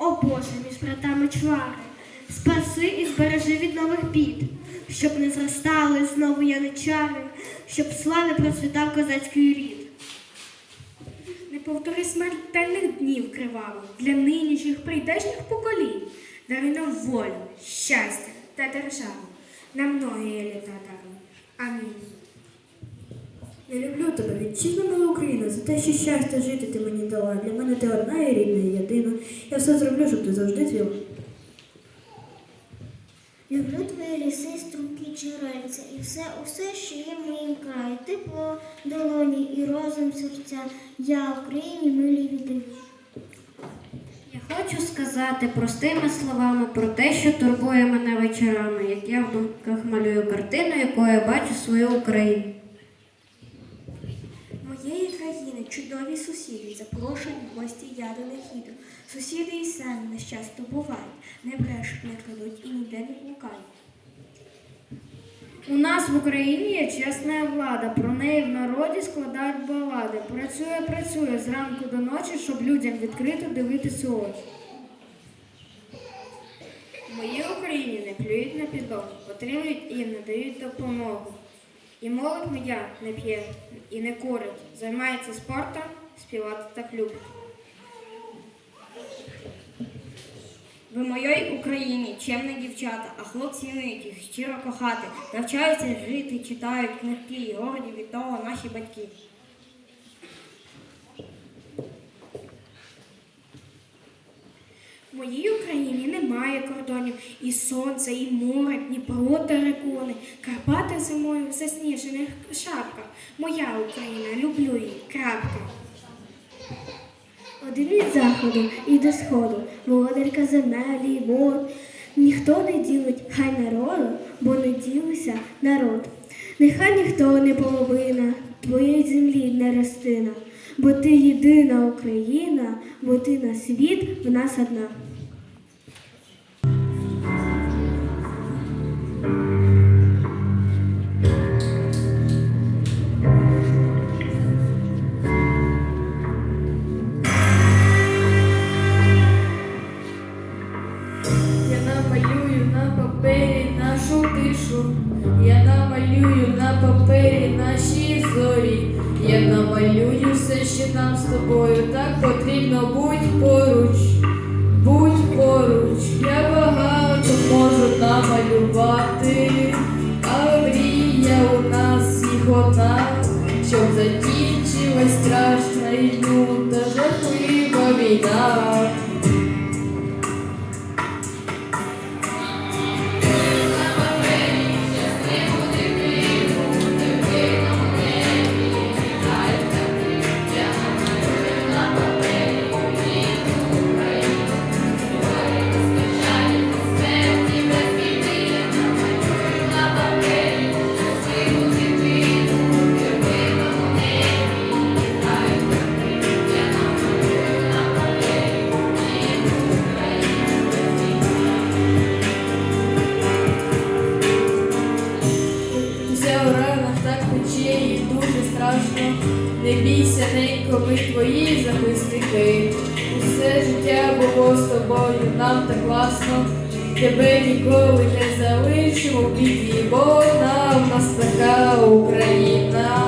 о Боже, між братами чвари. Спаси і збережи від нових бід, щоб не зростали знову яничари, щоб слави процвітав козацький рід. Не повтори смертельних днів кривавих для нинішніх прийдешніх поколінь. Даруй нам волю, щастя та державу на многі літа даруй. Амінь. Я люблю тебе, вітчизна моя Україна, за те, що щастя жити ти мені дала. Для мене ти одна і рідна, і єдина. Я все зроблю, щоб ти завжди цвіла. Люблю твої ліси, струмки, джерельця і все, усе, що є в моїм краї. Тепло, долоні і розум серця. Я Україні милі віддаю. Я хочу сказати простими словами про те, що турбує мене вечорами, як я в думках малюю картину, якою я бачу свою Україну. Країни чудові сусіди, запрошують в гості я до них. Сусіди і самі нещасто бувають, не брешуть, не крадуть і ніде не блукають. У нас в Україні є чесна влада, про неї в народі складають балади. Працює, працює зранку до ночі, щоб людям відкрито дивитися очі. В моїй Україні не плюють на підлогу, отримують і надають допомогу. І молодь моя не п'є і не курить, займається спортом, співати так любить. Ви моїй Україні чемні дівчата, а хлопці вміють їх щиро кохати, навчаються жити, читають книжки і горді від того наші батьки. Моїй Україні немає кордонів і сонце, і море, Дніпро рекони, Карпати зимою в засніжених шапках. Моя Україна, люблю її, крапка. Один від заходу і до сходу, володарка земель і вод. Ніхто не ділить хай народу, бо не ділися народ. Нехай ніхто не половина твоєї землі не ростина, бо ти єдина Україна, бо ти на світ в нас одна. Я намалюю все, ще нам з тобою так потрібно, будь поруч, будь поруч, я багато можу намалювати, а мрія у нас їх одна, щоб закінчилась страшна і люта жахлива війна. Не бійся, ненько, твої захисники. Усе життя було з тобою, нам так класно. Тебе ніколи не залишимо в біді, бо нам нас така Україна.